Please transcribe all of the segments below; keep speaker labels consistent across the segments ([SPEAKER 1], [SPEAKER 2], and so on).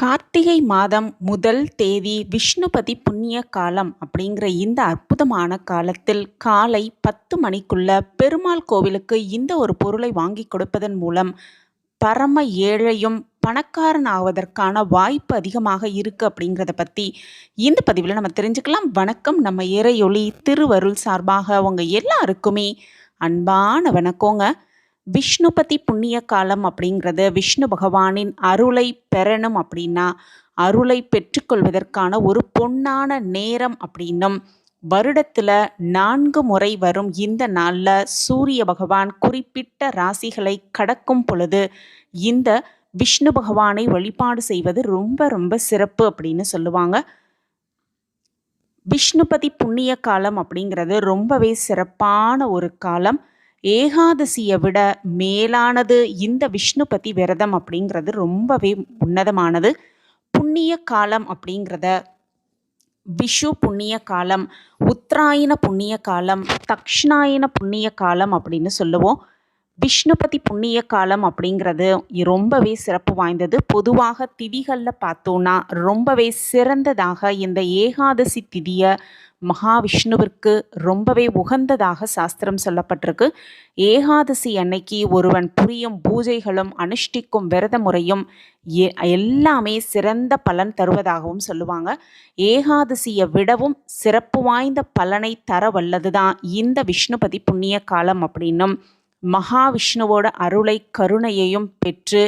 [SPEAKER 1] கார்த்திகை மாதம் முதல் தேதி விஷ்ணுபதி புண்ணிய காலம் அப்படிங்கிற இந்த அற்புதமான காலத்தில் காலை பத்து மணிக்குள்ள பெருமாள் கோவிலுக்கு இந்த ஒரு பொருளை வாங்கி கொடுப்பதன் மூலம் பரம ஏழையும் பணக்காரன் ஆவதற்கான வாய்ப்பு அதிகமாக இருக்குது அப்படிங்கிறத பற்றி இந்த பதிவில் நம்ம தெரிஞ்சுக்கலாம். வணக்கம். நம்ம இறையொளி திருவருள் சார்பாக உங்கள் எல்லாருக்குமே அன்பான வணக்கங்க. விஷ்ணுபதி புண்ணிய காலம் அப்படிங்கிறது விஷ்ணு பகவானின் அருளை பெறணும் அப்படின்னா அருளை பெற்றுக்கொள்வதற்கான ஒரு பொன்னான நேரம் அப்படின்னும் வருடத்தில் நான்கு முறை வரும் இந்த நாளில் சூரிய பகவான் குறிப்பிட்ட ராசிகளை கடக்கும் பொழுது இந்த விஷ்ணு பகவானை வழிபாடு செய்வது ரொம்ப ரொம்ப சிறப்பு அப்படின்னு சொல்லுவாங்க. விஷ்ணுபதி புண்ணிய காலம் அப்படிங்கிறது ரொம்பவே சிறப்பான ஒரு காலம். ஏகாதசியை விட மேலானது இந்த விஷ்ணுபதி விரதம் அப்படிங்கிறது ரொம்பவே உன்னதமானது. புண்ணிய காலம் அப்படிங்கிறத விஷு புண்ணிய காலம் உத்தராயண புண்ணிய காலம் தக்ஷணாயன புண்ணிய காலம் அப்படின்னு சொல்லுவோம். விஷ்ணுபதி புண்ணிய காலம் அப்படிங்கிறது ரொம்பவே சிறப்பு வாய்ந்தது. பொதுவாக திதிகளில் பார்த்தோன்னா ரொம்பவே சிறந்ததாக இந்த ஏகாதசி திதியை மகாவிஷ்ணுவிற்கு ரொம்பவே உகந்ததாக சாஸ்திரம் சொல்லப்பட்டிருக்கு. ஏகாதசி அன்னைக்கு ஒருவன் புரியும் பூஜைகளும் அனுஷ்டிக்கும் விரத முறையும் எல்லாமே சிறந்த பலன் தருவதாகவும் சொல்லுவாங்க. ஏகாதசியை விடவும் சிறப்பு வாய்ந்த பலனை தர வல்லதுதான் இந்த விஷ்ணுபதி புண்ணிய காலம் அப்படின்னும் மகாவிஷ்ணுவோட அருளை கருணையையும் பெற்று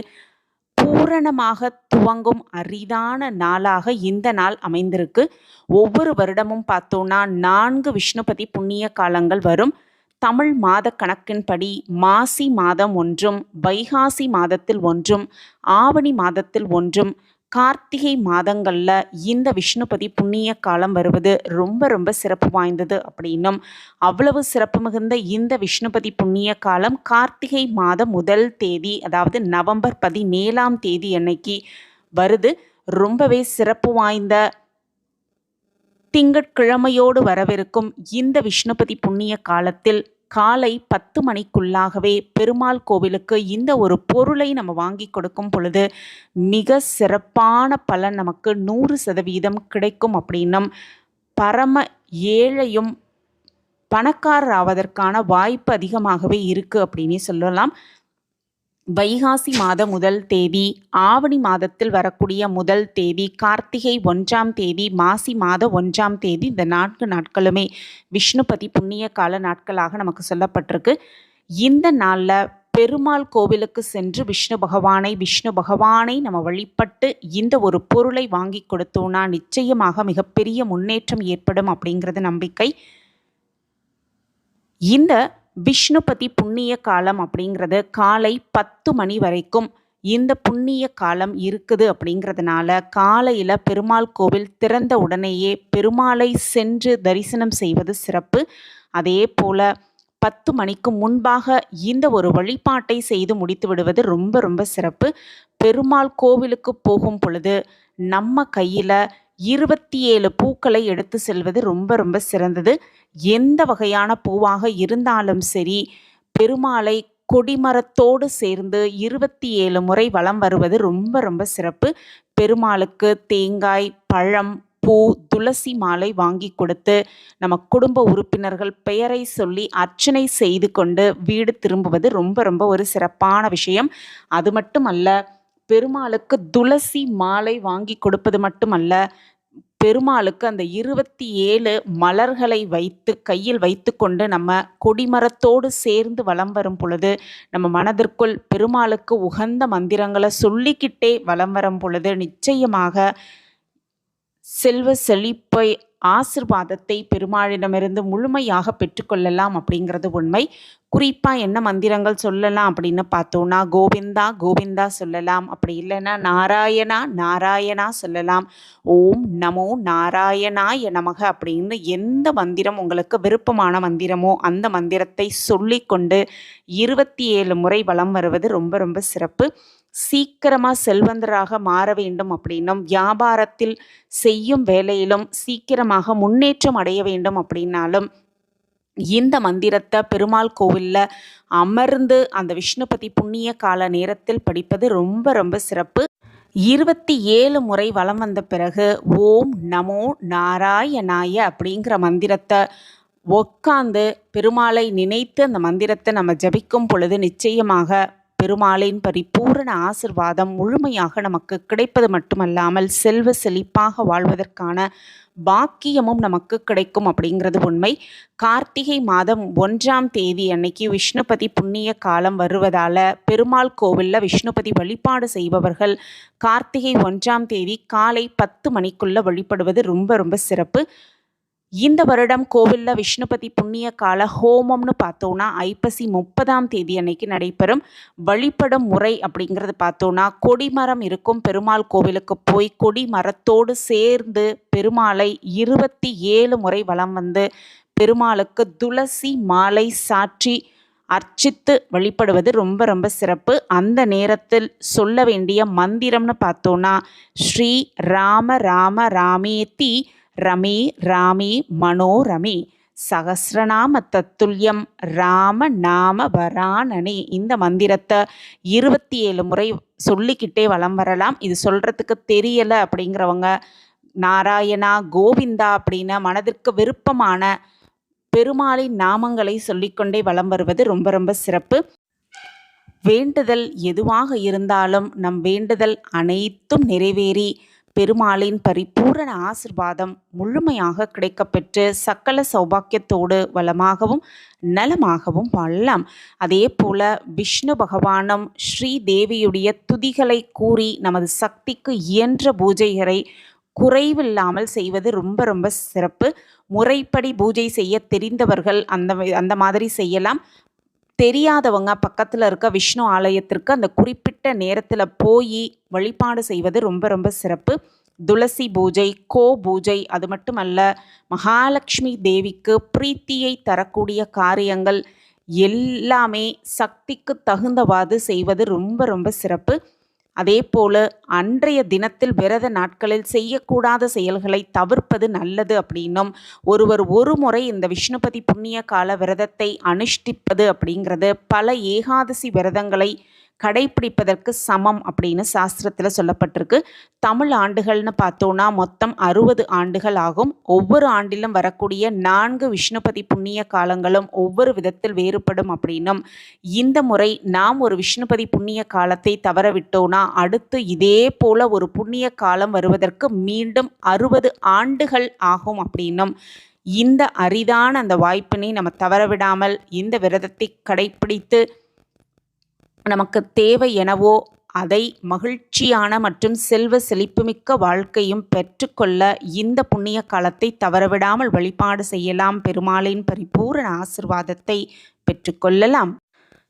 [SPEAKER 1] பூரணமாக துவங்கும் அரிதான நாளாக இந்த நாள் அமைந்திருக்கு. ஒவ்வொரு வருடமும் பார்த்தோன்னா நான்கு விஷ்ணுபதி புண்ணிய காலங்கள் வரும். தமிழ் மாத கணக்கின்படி மாசி மாதம் ஒன்றும் வைகாசி மாதத்தில் ஒன்றும் ஆவணி மாதத்தில் ஒன்றும் கார்த்திகை மாதங்களில் இந்த விஷ்ணுபதி புண்ணிய காலம் வருவது ரொம்ப ரொம்ப சிறப்பு வாய்ந்தது அப்படின்னும் அவ்வளவு சிறப்பு மிகுந்த இந்த விஷ்ணுபதி புண்ணிய காலம் கார்த்திகை மாதம் முதல் தேதி அதாவது நவம்பர் பதினேழாம் தேதி அன்னைக்கு வருது. ரொம்பவே சிறப்பு வாய்ந்த திங்கட்கிழமையோடு வரவிருக்கும் இந்த விஷ்ணுபதி புண்ணிய காலத்தில் காலை பத்து மணிக்குள்ளாகவே பெருமாள் கோவிலுக்கு இந்த ஒரு பொருளை நம்ம வாங்கி கொடுக்கும் பொழுது மிக சிறப்பான பலன் நமக்கு நூறு சதவீதம் கிடைக்கும் அப்படின்னும் பரம ஏழையும் பணக்காரர் ஆவதற்கான வாய்ப்பு அதிகமாகவே இருக்குது அப்படின்னே சொல்லலாம். வைகாசி மாத முதல் தேதி ஆவணி மாதத்தில் வரக்கூடிய முதல் தேதி கார்த்திகை ஒன்றாம் தேதி மாசி மாத ஒன்றாம் தேதி இந்த நான்கு நாட்களுமே விஷ்ணுபதி புண்ணிய கால நாட்களாக நமக்கு சொல்லப்பட்டிருக்கு. இந்த நாளில் பெருமாள் கோவிலுக்கு சென்று விஷ்ணு பகவானை விஷ்ணு பகவானை நம்ம வழிபட்டு இந்த ஒரு பொருளை வாங்கி கொடுத்தோன்னா நிச்சயமாக மிகப்பெரிய முன்னேற்றம் ஏற்படும் அப்படிங்கிறது நம்பிக்கை. இந்த விஷ்ணுபதி புண்ணிய காலம் அப்படிங்கிறது காலை பத்து மணி வரைக்கும் இந்த புண்ணிய காலம் இருக்குது அப்படிங்கிறதுனால காலையில் பெருமாள் கோவில் திறந்த உடனேயே பெருமாளை சென்று தரிசனம் செய்வது சிறப்பு. அதே போல் பத்து மணிக்கு முன்பாக இந்த ஒரு வழிபாட்டை செய்து முடித்து விடுவது ரொம்ப ரொம்ப சிறப்பு. பெருமாள் கோவிலுக்கு போகும் பொழுது நம்ம கையில் இருபத்தி ஏழு பூக்களை எடுத்து செல்வது ரொம்ப ரொம்ப சிறந்தது. எந்த வகையான பூவாக இருந்தாலும் சரி பெருமாளை கொடிமரத்தோடு சேர்ந்து இருபத்தி ஏழு முறை வலம் வருவது ரொம்ப ரொம்ப சிறப்பு. பெருமாளுக்கு தேங்காய் பழம் பூ துளசி மாலை வாங்கி கொடுத்து நம்ம குடும்ப உறுப்பினர்கள் பெயரை சொல்லி அர்ச்சனை செய்து கொண்டு வீடு திரும்புவது ரொம்ப ரொம்ப ஒரு சிறப்பான விஷயம். அது மட்டும் அல்ல பெருமாளுக்கு துளசி மாலை வாங்கி கொடுப்பது மட்டுமல்ல பெருமாளுக்கு அந்த இருபத்தி ஏழு மலர்களை வைத்து கையில் வைத்து கொண்டு நம்ம கொடிமரத்தோடு சேர்ந்து வலம் வரும் பொழுது நம்ம மனதிற்குள் பெருமாளுக்கு உகந்த மந்திரங்களை சொல்லிக்கிட்டே வலம் வரும் பொழுது நிச்சயமாக செல்வ செழிப்பை ஆசிர்வாதத்தை பெருமாளிடமிருந்து முழுமையாக பெற்றுக்கொள்ளலாம் அப்படிங்கிறது உண்மை. குறிப்பாக என்ன மந்திரங்கள் சொல்லலாம் அப்படின்னு பார்த்தோன்னா கோவிந்தா கோவிந்தா சொல்லலாம். அப்படி இல்லைன்னா நாராயணா நாராயணா சொல்லலாம். ஓம் நமோ நாராயணாய நமக அப்படின்னு எந்த மந்திரம் உங்களுக்கு விருப்பமான மந்திரமோ அந்த மந்திரத்தை சொல்லிக்கொண்டு இருபத்தி ஏழு முறை வலம் வருவது ரொம்ப ரொம்ப சிறப்பு. சீக்கிரமாக செல்வந்தராக மாற வேண்டும் அப்படின்னும் வியாபாரத்தில் செய்யும் வேலையிலும் சீக்கிரமாக முன்னேற்றம் அடைய வேண்டும் அப்படின்னாலும் இந்த மந்திரத்தை பெருமாள் கோவிலில் அமர்ந்து அந்த விஷ்ணுபதி புண்ணிய கால நேரத்தில் படிப்பது ரொம்ப ரொம்ப சிறப்பு. இருபத்தி ஏழு முறை வலம் வந்த பிறகு ஓம் நமோ நாராயணாய அப்படிங்கிற மந்திரத்தை உட்காந்து பெருமாளை நினைத்து அந்த மந்திரத்தை நம்ம ஜபிக்கும் பொழுது நிச்சயமாக பெருமாளின் பரிபூரண ஆசிர்வாதம் முழுமையாக நமக்கு கிடைப்பது மட்டுமல்லாமல் செல்வ செழிப்பாக வாழ்வதற்கான பாக்கியமும் நமக்கு கிடைக்கும் அப்படிங்கிறது உண்மை. கார்த்திகை மாதம் ஒன்றாம் தேதி அன்னைக்கு விஷ்ணுபதி புண்ணிய காலம் வருவதால் பெருமாள் கோவிலில் விஷ்ணுபதி வழிபாடு செய்பவர்கள் கார்த்திகை ஒன்றாம் தேதி காலை பத்து மணிக்குள்ளே வழிபடுவது ரொம்ப ரொம்ப சிறப்பு. இந்த வருடம் கோவிலில் விஷ்ணுபதி புண்ணிய கால ஹோமம்னு பார்த்தோன்னா ஐப்பசி முப்பதாம் தேதி அன்னைக்கு நடைபெறும் வழிபடும் முறை அப்படிங்கிறது பார்த்தோன்னா கொடிமரம் இருக்கும் பெருமாள் கோவிலுக்கு போய் கொடி மரத்தோடு சேர்ந்து பெருமாளை இருபத்தி ஏழு முறை வலம் வந்து பெருமாளுக்கு துளசி மாலை சாற்றி அர்ச்சித்து வழிபடுவது ரொம்ப ரொம்ப சிறப்பு. அந்த நேரத்தில் சொல்ல வேண்டிய மந்திரம்னு பார்த்தோன்னா ஸ்ரீ ராம ராம ராமேத்தி ரமி ராமி மனோரமி சகசிரநாம தத்துல்யம் ராம நாம வரானனே இந்த மந்திரத்தை இருபத்தி ஏழு முறை சொல்லிக்கிட்டே வளம் வரலாம். இது சொல்கிறதுக்கு தெரியலை அப்படிங்கிறவங்க நாராயணா கோவிந்தா அப்படின்னு மனதிற்கு விருப்பமான பெருமாளின் நாமங்களை சொல்லிக்கொண்டே வலம் வருவது ரொம்ப ரொம்ப சிறப்பு. வேண்டுதல் எதுவாக இருந்தாலும் நம் வேண்டுதல் அனைத்தும் நிறைவேறி பெருமாளின் பரிபூரண ஆசிர்வாதம் முழுமையாக கிடைக்கப்பெற்று சக்கல சௌபாக்கியத்தோடு வளமாகவும் நலமாகவும் வாழலாம். அதே போல விஷ்ணு பகவானும் ஸ்ரீ தேவியுடைய துதிகளை கூறி நமது சக்திக்கு இயன்ற பூஜைகளை குறைவில்லாமல் செய்வது ரொம்ப ரொம்ப சிறப்பு. முறைப்படி பூஜை செய்ய தெரிந்தவர்கள் அந்த அந்த மாதிரி செய்யலாம். தெரியாதவங்க பக்கத்தில் இருக்க விஷ்ணு ஆலயத்திற்கு அந்த குறிப்பிட்ட நேரத்தில் போய் வழிபாடு செய்வது ரொம்ப ரொம்ப சிறப்பு. துளசி பூஜை கோ பூஜை அது மட்டுமல்ல மகாலட்சுமி தேவிக்கு பிரீத்தியை தரக்கூடிய காரியங்கள் எல்லாமே சக்திக்கு தகுந்தவாது செய்வது ரொம்ப ரொம்ப சிறப்பு. அதேபோல அன்றைய தினத்தில் விரத நாட்களில் செய்யக்கூடாத செயல்களை தவிர்ப்பது நல்லது அப்படின்னும் ஒருவர் ஒரு முறை இந்த விஷ்ணுபதி புண்ணிய கால விரதத்தை அனுஷ்டிப்பது அப்படிங்கிறது பல ஏகாதசி விரதங்களை கடைப்பிடிப்பதற்கு சமம் அப்படின்னு சாஸ்திரத்தில் சொல்லப்பட்டிருக்கு. தமிழ் ஆண்டுகள்னு பார்த்தோன்னா மொத்தம் அறுபது ஆண்டுகள் ஆகும். ஒவ்வொரு ஆண்டிலும் வரக்கூடிய நான்கு விஷ்ணுபதி புண்ணிய காலங்களும் ஒவ்வொரு விதத்தில் வேறுபடும் அப்படின்னும். இந்த முறை நாம் ஒரு விஷ்ணுபதி புண்ணிய காலத்தை தவறவிட்டோன்னா அடுத்து இதே போல ஒரு புண்ணிய காலம் வருவதற்கு மீண்டும் அறுபது ஆண்டுகள் ஆகும் அப்படின்னும். இந்த அரிதான அந்த வாய்ப்பினை நம்ம தவறவிடாமல் இந்த விரதத்தை கடைப்பிடித்து நமக்கு தேவை எனவோ அதை மகிழ்ச்சியான மற்றும் செல்வ செழிப்புமிக்க வாழ்க்கையும் பெற்றுக்கொள்ள இந்த புண்ணிய காலத்தை தவறவிடாமல் வழிபாடு செய்யலாம். பெருமாளின் பரிபூரண ஆசிர்வாதத்தை பெற்றுக்கொள்ளலாம்.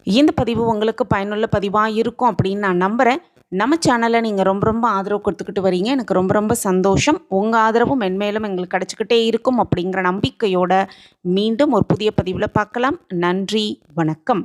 [SPEAKER 1] இந்த பதிவு உங்களுக்கு பயனுள்ள பதிவாக இருக்கும் அப்படின்னு நான் நம்புகிறேன் நம்ம சேனலை நீங்கள் ரொம்ப ரொம்ப ஆதரவு கொடுத்துக்கிட்டு வரீங்க. எனக்கு ரொம்ப ரொம்ப சந்தோஷம். உங்கள் ஆதரவும் மென்மேலும் எங்களுக்கு கிடச்சிக்கிட்டே இருக்கும் அப்படிங்கிற நம்பிக்கையோட மீண்டும் ஒரு புதிய பதிவில் பார்க்கலாம். நன்றி. வணக்கம்.